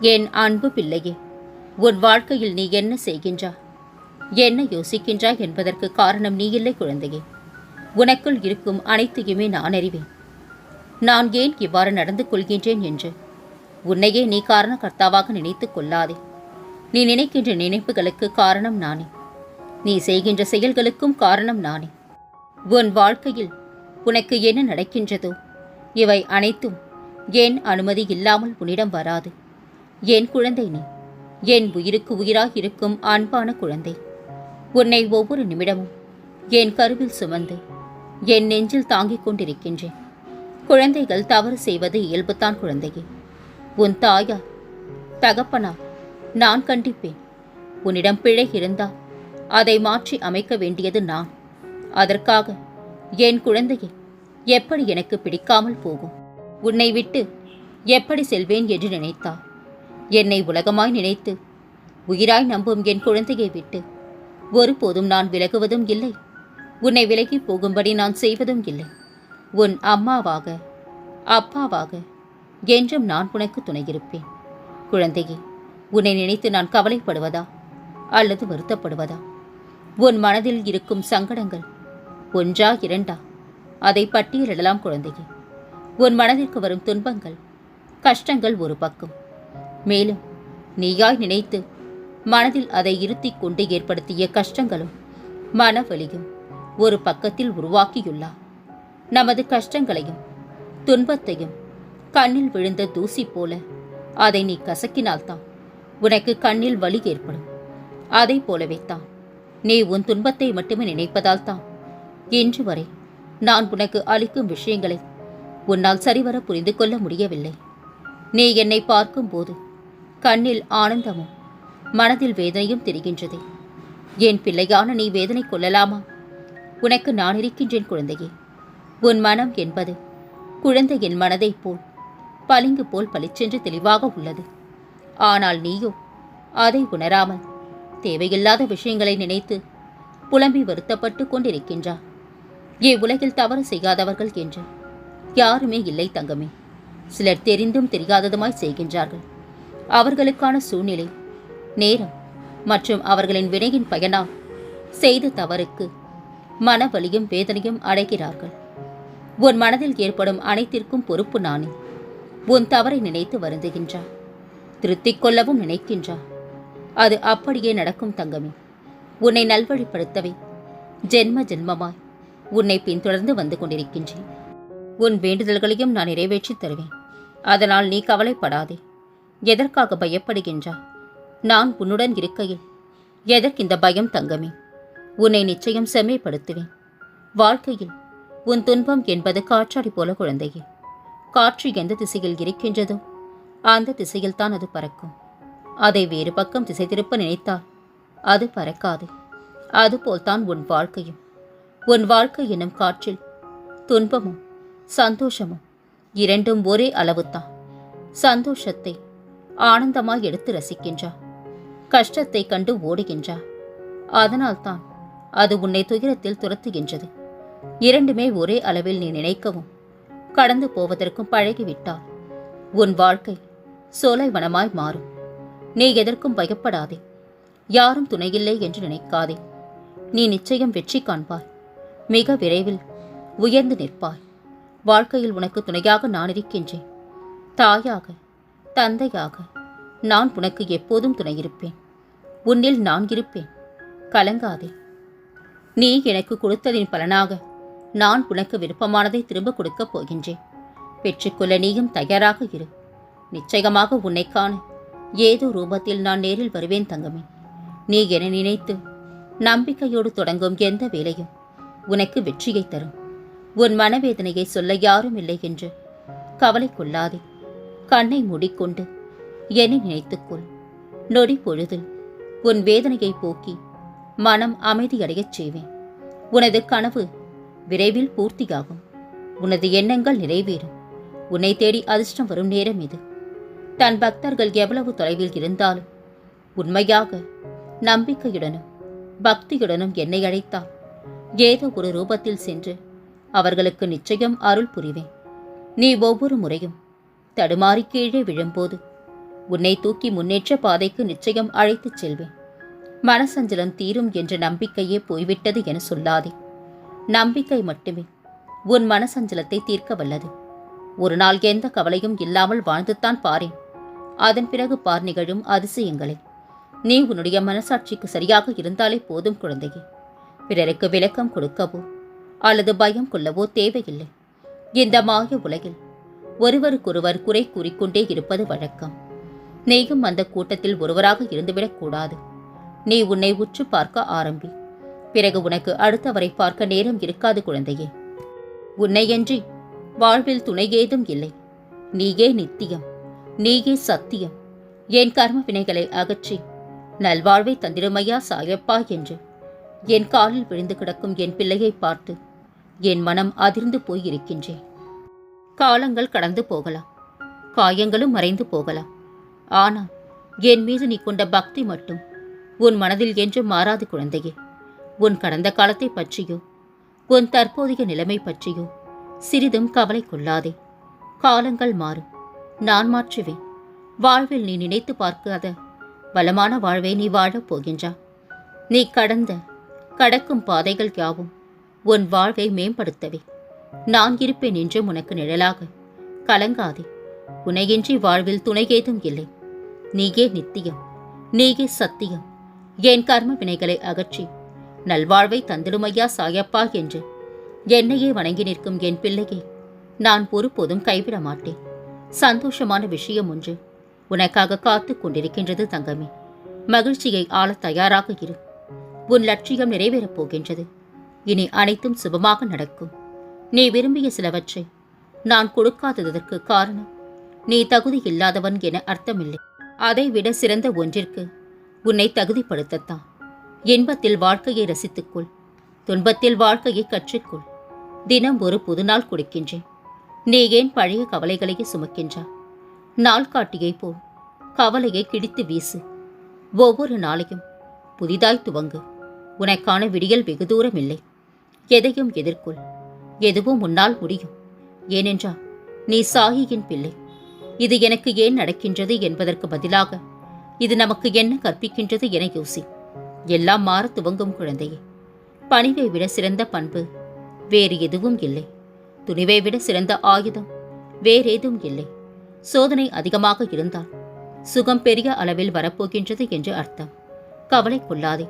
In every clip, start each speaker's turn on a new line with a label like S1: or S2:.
S1: என் அன்பு பிள்ளையே உன் வாழ்க்கையில் நீ என்ன செய்கின்றா? என்ன யோசிக்கின்றாய் என்பதற்கு காரணம் நீ இல்லை குழந்தையே. உனக்குள் இருக்கும் அனைத்தையுமே நான் அறிவேன். நான் ஏன் இவ்வாறு நடந்து கொள்கின்றேன் என்று? உன்னையே நீ காரணகர்த்தாவாக நினைத்து கொள்ளாதே. நீ நினைக்கின்ற நினைப்புகளுக்கு காரணம் நானே. நீ செய்கின்ற செயல்களுக்கும் காரணம் நானே. உன் வாழ்க்கையில் உனக்கு என்ன நடக்கின்றதோ இவை அனைத்தும் ஏன் அனுமதி இல்லாமல் உன்னிடம் வராது. என் குழந்தை நீ. என் உயிருக்கு உயிராக இருக்கும் அன்பான குழந்தை. உன்னை ஒவ்வொரு நிமிடமும் என் கருவில் சுமந்து என் நெஞ்சில் தாங்கிக் கொண்டிருக்கின்றேன். குழந்தைகள் தவறு செய்வது இயல்புத்தான் குழந்தையே. உன் தாயா தகப்பனா நான் கண்டிப்பேன். உன்னிடம் பிழை இருந்தால் அதை மாற்றி அமைக்க வேண்டியது நான். அதற்காக என் குழந்தையை எப்படி எனக்கு பிடிக்காமல் போகும்? உன்னை விட்டு எப்படி செல்வேன் என்று நினைத்தாள் என்னை உலகமாய் நினைத்து. உயிராய் நம்பும் என் குழந்தையை விட்டு. ஒருபோதும் நான் விலகுவதும் இல்லை. உன்னை விலகி போகும்படி நான் செய்வதும் இல்லை. உன் அம்மாவாக அப்பாவாக என்றும் நான் உனக்கு துணையிருப்பேன். குழந்தையே உன்னை நினைத்து நான் கவலைப்படுவதா? அல்லது வருத்தப்படுவதா? உன் மனதில் இருக்கும் சங்கடங்கள் ஒன்றா இரண்டா? அதை பட்டியலிடலாம் குழந்தையே. உன் மனதிற்கு வரும் துன்பங்கள் கஷ்டங்கள் ஒரு பக்கம். மேலும் நீயாய் நினைத்து மனதில் அதை இருத்திக் கொண்டு ஏற்படுத்திய கஷ்டங்களும் மனவலியும் ஒரு பக்கத்தில் உருவாக்கியுள்ளார் நமது கஷ்டங்களையும் துன்பத்தையும் கண்ணில் விழுந்த தூசி போல அதை நீ கசக்கினால்தான் உனக்கு கண்ணில் வலி ஏற்படும். அதை போலவே தான் நீ உன் துன்பத்தை மட்டுமே நினைப்பதால் தான் இன்று வரை நான் உனக்கு அளிக்கும் விஷயங்களை உன்னால் சரிவர புரிந்து கொள்ள முடியவில்லை. நீ என்னை பார்க்கும்போது கண்ணில் ஆனந்தமும் மனதில் வேதனையும் தெரிகின்றது. என் பிள்ளையான நீ வேதனை கொள்ளலாமா? உனக்கு நான் இருக்கின்றேன் குழந்தையே. உன் மனம் என்பது குழந்தையின் மனதைப் போல் பளிங்கு போல் பளிச்சென்று தெளிவாக உள்ளது. ஆனால் நீயோ அதை உணராமல் தேவையில்லாத விஷயங்களை நினைத்து புலம்பி வருத்தப்பட்டு கொண்டிருக்கின்றா இவ்வுலகில் தவறு செய்யாதவர்கள் என்று யாருமே இல்லை தங்கமே. சிலர் தெரிந்தும் தெரியாததுமாய் செய்கின்றார்கள். அவர்களுக்கான சூழ்நிலை நேரம் மற்றும் அவர்களின் வினையின் பயனால் செய்த தவறுக்கு மனவலியும் வேதனையும் அடைகிறார்கள். உன் மனதில் ஏற்படும் அனைத்திற்கும் பொறுப்பு நானே. உன் தவறை நினைத்து வருந்துகின்றார் திருத்திக் கொள்ளவும் நினைக்கின்றார் அது அப்படியே நடக்கும் தங்கமே. உன்னை நல்வழிப்படுத்தவே ஜென்ம ஜென்மமாய் உன்னை பின்தொடர்ந்து வந்து கொண்டிருக்கின்றேன். உன் வேண்டுதல்களையும் நான் நிறைவேற்றித் தருவேன். அதனால் நீ கவலைப்படாதே. எதற்காக பயப்படுகின்றா? நான் உன்னுடன் இருக்கையில் எதற்கு இந்த பயம் தங்கமே? உன்னை நிச்சயம் செம்மைப்படுத்துவேன். வாழ்க்கையில் உன் துன்பம் என்பது காற்றாடி போல குழந்தையே. காற்று எந்த திசையில் இருக்கின்றதோ அந்த திசையில் தான் அது பறக்கும். அதை வேறு பக்கம் திசை திருப்ப நினைத்தால் அது பறக்காது. அதுபோல்தான் உன் வாழ்க்கையும். உன் வாழ்க்கை என்னும் காற்றில் துன்பமும் சந்தோஷமும் இரண்டும் ஒரே அளவுதான் சந்தோஷத்தை ஆனந்தமாய் எடுத்து ரசிக்கின்றா. கஷ்டத்தை கண்டு ஓடுகின்றா. அதனால்தான் அது உன்னை துயரத்தில் துரத்துகின்றது. இரண்டுமே ஒரே அளவில் நீ நினைக்கவும் கடந்து போவதற்கும் பழகிவிட்டால் உன் வாழ்க்கை சோலைவனமாய் மாறும். நீ எதற்கும் பயப்படாதே. யாரும் துணையில்லை என்று நினைக்காதே. நீ நிச்சயம் வெற்றி காண்பாய். மிக விரைவில் உயர்ந்து நிற்பாய். வாழ்க்கையில் உனக்கு துணையாக நான் இருக்கின்றேன். தாயாக தந்தையாக நான் உனக்கு எப்போதும் துணையிருப்பேன். உன்னில் நான் இருப்பேன். கலங்காதே. நீ எனக்கு கொடுத்ததின் பலனாக நான் உனக்கு விருப்பமானதை திரும்ப கொடுக்கப் போகின்றேன். பெற்றுக்கொள்ள நீயும் தயாராக இரு. நிச்சயமாக உன்னை காண ஏதோ ரூபத்தில் நான் நேரில் வருவேன் தங்கமே. நீ என நினைத்து நம்பிக்கையோடு தொடங்கும் எந்த வேலையும் உனக்கு வெற்றியை தரும். உன் மனவேதனையை சொல்ல யாரும் இல்லை என்று கவலை கொள்ளாதே. கண்ணை மூடிக்கொண்டு என்னை நினைத்துக்கொள். நொடி பொழுதில் உன் வேதனையை போக்கி மனம் அமைதியடையச் செய்வேன். உனது கனவு விரைவில் பூர்த்தியாகும். உனது எண்ணங்கள் நிறைவேறும். உன்னை தேடி அதிர்ஷ்டம் வரும் நேரம் இது. தன் பக்தர்கள் எவ்வளவு தொலைவில் இருந்தாலும் உண்மையாக நம்பிக்கையுடனும் பக்தியுடனும் என்னை அழைத்தால் ஏதோ ஒரு ரூபத்தில் சென்று அவர்களுக்கு நிச்சயம் அருள் புரிவேன். நீ ஒவ்வொரு முறையும் தடுமாறி கீழே விழும்போது உன்னை தூக்கி முன்னேற்ற பாதைக்கு நிச்சயம் அழைத்துச் செல்வேன். மனசஞ்சலம் தீரும் என்ற நம்பிக்கையே போய்விட்டது என சொல்லாதே. நம்பிக்கை மட்டுமே உன் மனசஞ்சலத்தை தீர்க்க வல்லது. ஒரு நாள் எந்த கவலையும் இல்லாமல் வாழ்ந்துத்தான் பாரேன். அதன் பிறகு பார் நிகழும் அதிசயங்களை. நீ உன்னுடைய மனசாட்சிக்கு சரியாக இருந்தாலே போதும் குழந்தையே. பிறருக்கு விளக்கம் கொடுக்கவோ அல்லது பயம் கொள்ளவோ தேவையில்லை. இந்த மாய உலகில் ஒருவருக்கொருவர் குறை கூறிக்கொண்டே இருப்பது வழக்கம். நீயும் அந்த கூட்டத்தில் ஒருவராக இருந்துவிடக் கூடாது நீ உன்னை உற்று பார்க்க ஆரம்பி. பிறகு உனக்கு அடுத்தவரை பார்க்க நேரம் இருக்காது குழந்தையே. உன்னையன்றி வாழ்வில் துணை ஏதும் இல்லை. நீயே நித்தியம். நீயே சத்தியம். என் கர்ம வினைகளை அகற்றி நல்வாழ்வை தந்திருமையா சாயப்பா என்று. என் காலில் விழுந்து கிடக்கும் என் பிள்ளையை பார்த்து என் மனம் அதிர்ந்து போயிருக்கின்றேன். காலங்கள் கடந்து போகலாம். காயங்களும் மறைந்து போகலாம். ஆனால் என் மீது நீ கொண்ட பக்தி மட்டும் உன் மனதில் என்றும் மாறாது குழந்தையே. உன் கடந்த காலத்தை பற்றியோ உன் தற்போதைய நிலைமை பற்றியோ சிறிதும் கவலை கொள்ளாதே. காலங்கள் மாறும். நான் மாற்றுவேன். வாழ்வில் நீ நினைத்து பார்க்காத பலமான வாழ்வை நீ வாழப் போகின்றா. நீ கடந்த கடக்கும் பாதைகள் யாவும் உன் வாழ்வை மேம்படுத்தவே. நான் இருப்பேன் என்று உனக்கு நிழலாக. கலங்காதே. உனையின்றி வாழ்வில் துணை ஏதும் இல்லை. நீயே நித்தியம். நீயே சத்தியம். என் கர்ம வினைகளை அகற்றி. நல்வாழ்வை தந்திடுமையா சாயப்பா என்று. என்னையே வணங்கி நிற்கும் என் பிள்ளையை நான் ஒருபோதும் கைவிட மாட்டேன். சந்தோஷமான விஷயம் ஒன்று. உனக்காக காத்து கொண்டிருக்கின்றது தங்கமே. மகிழ்ச்சியை ஆளத் தயாராக இரு. உன் லட்சியம் நிறைவேறப் போகின்றது. இனி அனைத்தும் சுபமாக நடக்கும். நீ விரும்பிய சிலவற்றை நான் கொடுக்காததற்கு காரணம் நீ தகுதி இல்லாதவன் என அர்த்தமில்லை. அதைவிட சிறந்த ஒன்றிற்கு உன்னை தகுதிப்படுத்தத்தான். இன்பத்தில் வாழ்க்கையை ரசித்துக்கொள் துன்பத்தில் வாழ்க்கையை கற்றுக்கொள். தினம் ஒரு புதுநாள் கொடுக்கின்றேன். நீ ஏன் பழைய கவலைகளையே சுமக்கின்றா நாள் காட்டியை போல் கவலையை கிடித்து வீசு. ஒவ்வொரு நாளையும் புதிதாய் துவங்கு. உனக்கான விடியல் வெகு தூரம் இல்லை எதையும் எதிர்கொள். எதுவும் உன்னால் முடியும். ஏனென்றால் நீ சாகியின் பிள்ளை. இது எனக்கு ஏன் நடக்கின்றது என்பதற்கு பதிலாக இது நமக்கு என்ன கற்பிக்கின்றது என யோசி. எல்லாம் மாற துவங்கும் குழந்தையே. பணிவை விட சிறந்த பண்பு வேறு எதுவும் இல்லை. துணிவை விட சிறந்த ஆயுதம் வேறேதும் இல்லை. சோதனை அதிகமாக இருந்தால் சுகம் பெரிய அளவில் வரப்போகின்றது என்று அர்த்தம். கவலை கொள்ளாதே.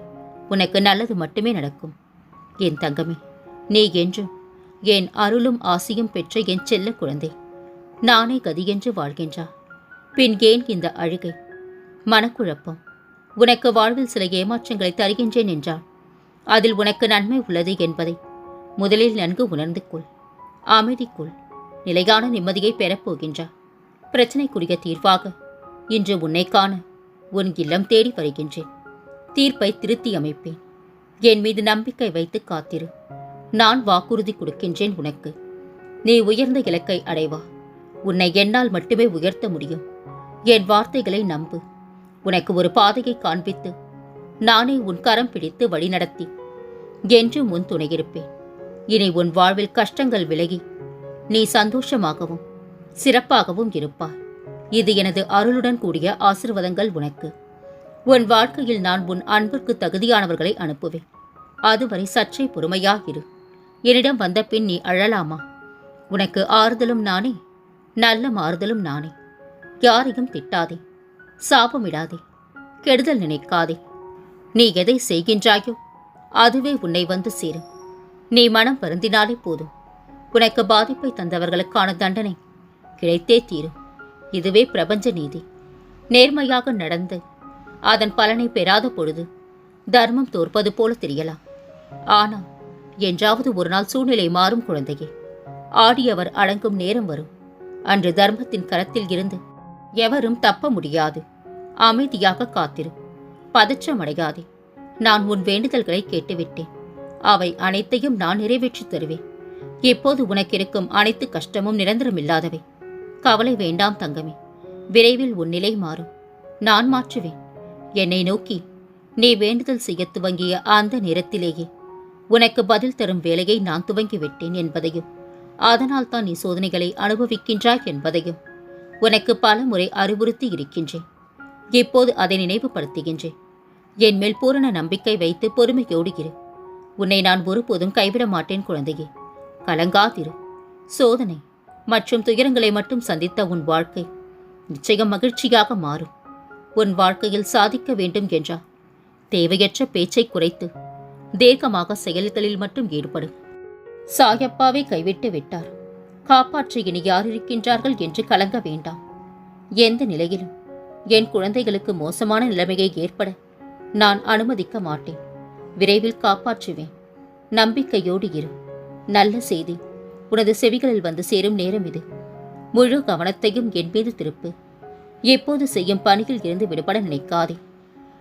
S1: உனக்கு நல்லது மட்டுமே நடக்கும். என் தங்கமே நீ என்றும் என் அருளும் ஆசியும் பெற்ற என் செல்ல குழந்தை. நானே கதியென்று வாழ்கின்றா. பின் ஏன் இந்த அழுகை? மனக்குழப்பம். உனக்கு வாழ்வில் சில ஏமாற்றங்களை தருகின்றேன் என்றால் அதில் உனக்கு நன்மை உள்ளது என்பதை. முதலில் நன்கு உணர்ந்து கொள். அமைதிக்குள் நிலையான நிம்மதியை பெறப்போகின்றார் பிரச்சனைக்குரிய தீர்வாக. இன்று உன்னை காண உன் இல்லம் தேடி வருகின்றேன். தீர்ப்பை திருத்தி அமைப்பேன். என் மீது நம்பிக்கை வைத்து காத்திரு. நான் வாக்குறுதி கொடுக்கின்றேன் உனக்கு. நீ உயர்ந்த இலக்கை அடைவா. உன்னை என்னால் மட்டுமே உயர்த்த முடியும். என் வார்த்தைகளை நம்பு. உனக்கு ஒரு பாதையை காண்பித்து நானே உன் கரம் பிடித்து வழிநடத்தி என்றும் உன் துணையிருப்பேன் இனி உன் வாழ்வில் கஷ்டங்கள் விலகி நீ சந்தோஷமாகவும் சிறப்பாகவும் இருப்பாய். இது எனது அருளுடன் கூடிய ஆசிர்வாதங்கள் உனக்கு. உன் வாழ்க்கையில் நான் உன் அன்பிற்கு தகுதியானவர்களை அனுப்புவேன். அதுவரை சற்றே பொறுமையாகிரு என்னிடம் வந்த பின் நீ அழலாமா? உனக்கு ஆறுதலும் நானே நல்ல மாறுதலும் நானே. யாரையும் திட்டாதே சாபமிடாதே கெடுதல் நினைக்காதே. நீ எதை செய்கின்றாயோ அதுவே உன்னை வந்து சேரும். நீ மனம் வருந்தினாலே போதும். உனக்கு பாதிப்பை தந்தவர்களுக்கான தண்டனை கிடைத்தே தீரும். இதுவே பிரபஞ்ச நீதி. நேர்மையாக நடந்து அதன் பலனை பெறாத பொழுது தர்மம் தோற்பது போல தெரியலாம். ஆனால் என்றாவது ஒரு நாள் சூழ்நிலை மாறும் குழந்தையே. ஆடியவர் அடங்கும் நேரம் வரும். அன்று தர்மத்தின் கரத்தில் இருந்து எவரும் தப்ப முடியாது. அமைதியாக காத்திரு. பதற்றமடையாதே நான் உன் வேண்டுதல்களை கேட்டுவிட்டேன். அவை அனைத்தையும் நான் நிறைவேற்றித் தருவேன். இப்போது உனக்கிருக்கும் அனைத்து கஷ்டமும் நிரந்தரமில்லாதவை கவலை வேண்டாம் தங்கமே. விரைவில் உன் நிலை மாறும். நான் மாற்றுவேன். என்னை நோக்கி நீ வேண்டுதல் செய்ய துவங்கிய அந்த நேரத்திலேயே உனக்கு பதில் தரும் வேலையை நான் துவங்கிவிட்டேன் என்பதையும் அதனால் தான் நீ சோதனைகளை அனுபவிக்கின்றாய் என்பதையும் உனக்கு பல முறை அறிவுறுத்தி இருக்கின்றேன். இப்போது அதை நினைவுபடுத்துகின்றேன். என் மேல் பூரண நம்பிக்கை வைத்து பொறுமையோடு இரு. உன்னை நான் ஒருபோதும் கைவிட மாட்டேன் குழந்தையே. கலங்காதிரு. சோதனை மற்றும் துயரங்களை மட்டும் சந்தித்த உன் வாழ்க்கை நிச்சயம் மகிழ்ச்சியாக மாறும். உன் வாழ்க்கையில் சாதிக்க வேண்டும் என்றால் தேவையற்ற பேச்சை குறைத்து தீர்க்கமாக செயல்களில் மட்டும் ஈடுபடு சாயப்பாவை கைவிட்டு விட்டார். காப்பாற்ற இனி யார் இருக்கின்றார்கள் என்று கலங்க வேண்டாம். எந்த நிலையிலும் என் குழந்தைகளுக்கு மோசமான நிலைமையை ஏற்பட நான் அனுமதிக்க மாட்டேன். விரைவில் காப்பாற்றுவேன். நம்பிக்கையோடு இரு. நல்ல செய்தி. உனது செவிகளில் வந்து சேரும் நேரம் இது. முழு கவனத்தையும் என் மீது திருப்பு. எப்போது செய்யும் பணியில் இருந்து விடுபட நினைக்காதே.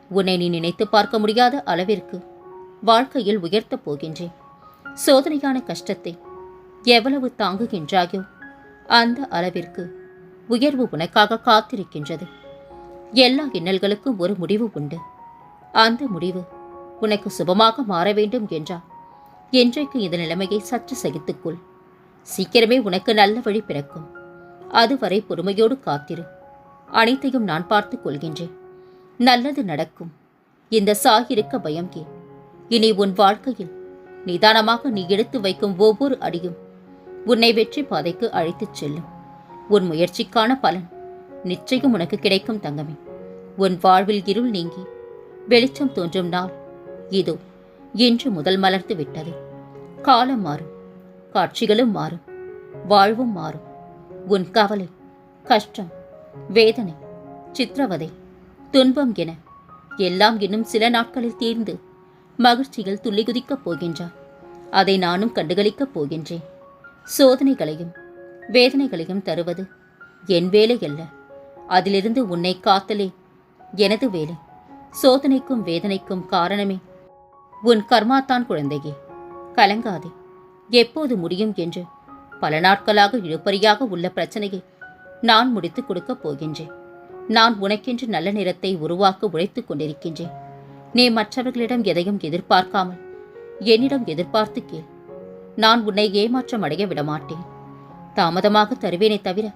S1: உன்னை நீ நினைத்து பார்க்க முடியாத அளவிற்கு வாழ்க்கையில் உயர்த்தப் போகின்றேன். சோதனையான கஷ்டத்தை எவ்வளவு தாங்குகின்றாயோ அந்த அளவிற்கு உயர்வு உனக்காக காத்திருக்கின்றது. எல்லா இன்னல்களுக்கும் ஒரு முடிவு உண்டு. அந்த முடிவு உனக்கு சுபமாக மாற வேண்டும் என்றால் என்றைக்கு இந்த நிலைமையை சற்று சகித்துக்கொள். சீக்கிரமே உனக்கு நல்ல வழி பிறக்கும். அதுவரை பொறுமையோடு காத்திரு. அனைத்தையும் நான் பார்த்துக் கொள்கின்றேன். நல்லது நடக்கும். இந்த சாகிருக்க பயம் கே இனி உன் வாழ்க்கையில் நிதானமாக நீ எடுத்து வைக்கும் ஒவ்வொரு அடியும் உன்னை வெற்றி பாதைக்கு அழைத்துச் செல்லும். உன் முயற்சிக்கான பலன் நிச்சயம் உனக்கு கிடைக்கும் தங்கமே. உன் வாழ்வில் இருள் நீங்கி வெளிச்சம் தோன்றும் நாள். இதோ இன்று முதல் மலர்ந்து விட்டது. காலம் மாறும் காட்சிகளும் மாறும் வாழ்வும் மாறும். உன் கவலை கஷ்டம் வேதனை சித்திரவதை துன்பம் என எல்லாம் இன்னும் சில நாட்களில் தீர்ந்து மகிழ்ச்சியில் துள்ளி குதிக்கப் போகின்றார். அதை நானும் கண்டுகளிக்கப் போகின்றேன். சோதனைகளையும் வேதனைகளையும் தருவது என் வேலை அல்ல. அதிலிருந்து உன்னை காத்தலே எனது வேலை. சோதனைக்கும் வேதனைக்கும் காரணமே உன் கர்மாத்தான் குழந்தையே. கலங்காதே. எப்போது முடியும் என்று பல நாட்களாக இழுபறியாக உள்ள பிரச்சனையை நான் முடித்துக் கொடுக்கப் போகின்றேன். நான் உனக்கென்று நல்ல நிறத்தை உருவாக்க உழைத்துக் கொண்டிருக்கின்றேன். நீ மற்றவர்களிடம் எதையும் எதிர்பார்க்காமல் என்னிடம் எதிர்பார்த்து கேள். நான் உன்னை ஏமாற்றம் அடைய விடமாட்டேன். தாமதமாக தருவேனே தவிர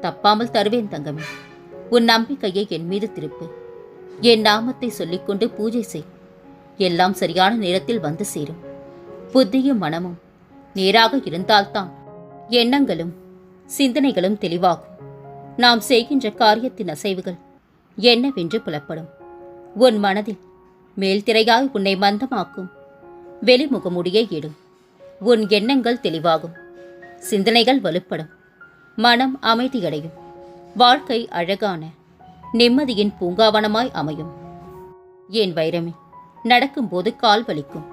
S1: தப்பாமல் தருவேன் தங்கமே. உன் நம்பிக்கையை என் மீது திருப்பு. என் நாமத்தை சொல்லிக்கொண்டு பூஜை செய். எல்லாம் சரியான நேரத்தில் வந்து சேரும். புத்தியும் மனமும் நேராக இருந்தால்தான் எண்ணங்களும் சிந்தனைகளும் தெளிவாகும். நாம் செய்கின்ற காரியத்தின் அசைவுகள் என்னவென்று புலப்படும். உன் மனதில் மேல்திரையாய் உன்னை மந்தமாக்கும். வெளிமுகமுடியே இடும். உன் எண்ணங்கள் தெளிவாகும். சிந்தனைகள் வலுப்படும். மனம் அமைதியடையும். வாழ்க்கை அழகான நிம்மதியின் பூங்காவனமாய் அமையும். ஏன் வைரமே நடக்கும்போது கால் வலிக்கும்.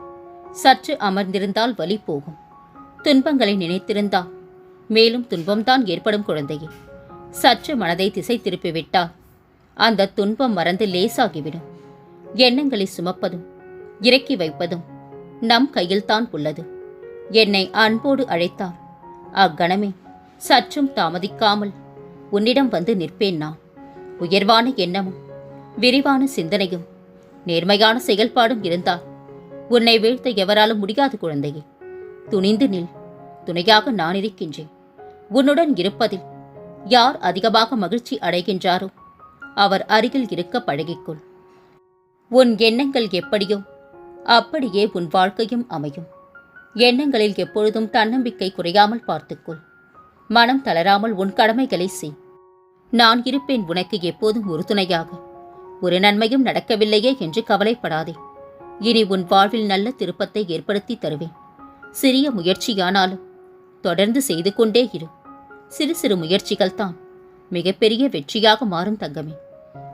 S1: சற்று அமர்ந்திருந்தால் வலி போகும். துன்பங்களை நினைத்திருந்தால் மேலும் துன்பம்தான் ஏற்படும் குழந்தையே. சற்று மனதை திசை திருப்பிவிட்டால் அந்த துன்பம் மறந்து லேசாகிவிடும். எண்ணங்களை சுமப்பதும் இறக்கி வைப்பதும் நம் கையில்தான் உள்ளது. என்னை அன்போடு அழைத்தால் அக்கணமே சற்றும் தாமதிக்காமல் உன்னிடம் வந்து நிற்பேன் நான். உயர்வான எண்ணமும் விரிவான சிந்தனையும் நேர்மையான செயல்பாடும் இருந்தால் உன்னை வீழ்த்த எவராலும் முடியாது குழந்தையே. துணிந்து நில். துணையாக நான் இருக்கின்றேன். உன்னுடன் இருப்பதில் யார் அதிகமாக மகிழ்ச்சி அடைகின்றாரோ அவர் அருகில் இருக்க பழகிக்கொள். உன் எண்ணங்கள் எப்படியோ? அப்படியே உன் வாழ்க்கையும் அமையும். எண்ணங்களில் எப்பொழுதும் தன்னம்பிக்கை குறையாமல் பார்த்துக்கொள். மனம் தளராமல் உன் கடமைகளை செய். நான் இருப்பேன் உனக்கு எப்போதும் உறுதுணையாக. ஒரு நன்மையும் நடக்கவில்லையே என்று கவலைப்படாதே. இனி உன் வாழ்வில் நல்ல திருப்பத்தை ஏற்படுத்தி தருவேன். சிறிய முயற்சியானாலும் தொடர்ந்து செய்து கொண்டே இரு. சிறு சிறு முயற்சிகள் தான் மிகப்பெரிய வெற்றியாக மாறும் தங்கமே.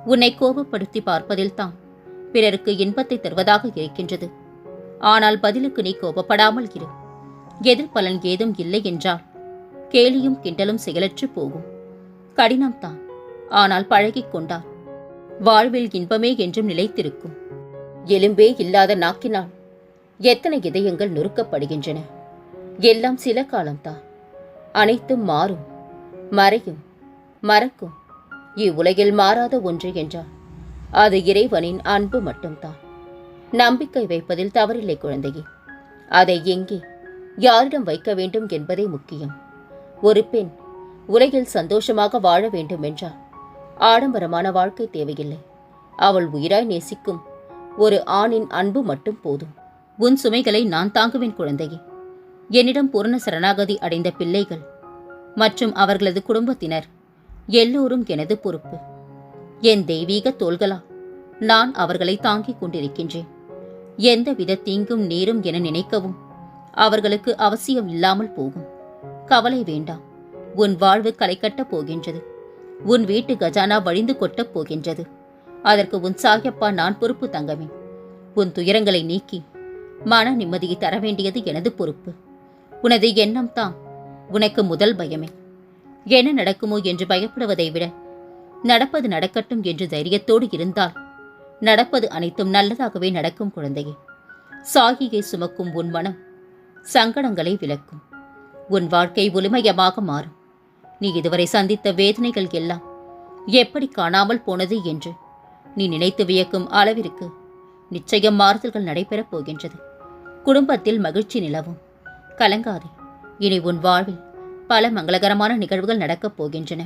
S1: உன்னை கோபப்படுத்தி பார்ப்பதில்தான் பிறருக்கு இன்பத்தை தருவதாக இருக்கின்றது. ஆனால் பதிலுக்கு நீ கோபப்படாமல் இரு. எதிர்பலன் ஏதும் இல்லை என்றால் கேலியும் கிண்டலும் செயலற்று போகும். கடினம்தான் ஆனால் பழகிக் கொண்டால் வாழ்வில் இன்பமே என்றும் நிலைத்திருக்கும். எலும்பே இல்லாத நாக்கினால் எத்தனை இதயங்கள் நொறுக்கப்படுகின்றன. எல்லாம் சில காலம்தான். அனைத்தும் மாறும். மறையும். மறக்கும். இவ்வுலகில் மாறாத ஒன்று என்றால் அது இறைவனின் அன்பு மட்டும்தான். நம்பிக்கை வைப்பதில் தவறில்லை குழந்தையே. அதை எங்கே யாரிடம் வைக்க வேண்டும் என்பதே முக்கியம். ஒரு பெண் உலகில் சந்தோஷமாக வாழ வேண்டும் என்றால் ஆடம்பரமான வாழ்க்கை தேவையில்லை. அவள் உயிராய் நேசிக்கும் ஒரு ஆணின் அன்பு மட்டும் போதும். உன் சுமைகளை நான் தாங்குவேன் குழந்தையே. என்னிடம் பூரண சரணாகதி அடைந்த பிள்ளைகள் மற்றும் அவர்களது குடும்பத்தினர் எல்லோரும் எனது பொறுப்பு. என் தெய்வீக தோள்களா? நான் அவர்களை தாங்கிக் கொண்டிருக்கின்றேன். எந்தவித தீங்கும் நேரும் என நினைக்கவும் அவர்களுக்கு அவசியம் இல்லாமல் போகும். கவலை வேண்டாம். உன் வாழ்வு களை கட்டப் போகின்றது. உன் வீட்டு கஜானா வழிந்து கொட்டப் போகின்றது. அதற்கு உன் சாயப்பா நான் பொறுப்பு தங்கவே உன் துயரங்களை நீக்கி மன நிம்மதியை தர வேண்டியது எனது பொறுப்பு. உனது எண்ணம் தான் உனக்கு முதல் பயமே. என்ன நடக்குமோ என்று பயப்படுவதை விட நடப்பது நடக்கட்டும் என்று தைரியத்தோடு இருந்தால் நடப்பது அனைத்தும் நல்லதாகவே நடக்கும் குழந்தையே. சாகியை சுமக்கும் உன் மனம் சங்கடங்களை விளக்கும். உன் வாழ்க்கை ஒளிமயமாக மாறும். நீ இதுவரை சந்தித்த வேதனைகள் எல்லாம் எப்படி காணாமல் போனது என்று நீ நினைத்து வியக்கும் அளவிற்கு நிச்சயம் மாறுதல்கள் நடைபெறப் போகின்றது. குடும்பத்தில் மகிழ்ச்சி நிலவும். கலங்காதே. இனி உன் வாழ்வில் பல மங்களகரமான நிகழ்வுகள் நடக்கப் போகின்றன.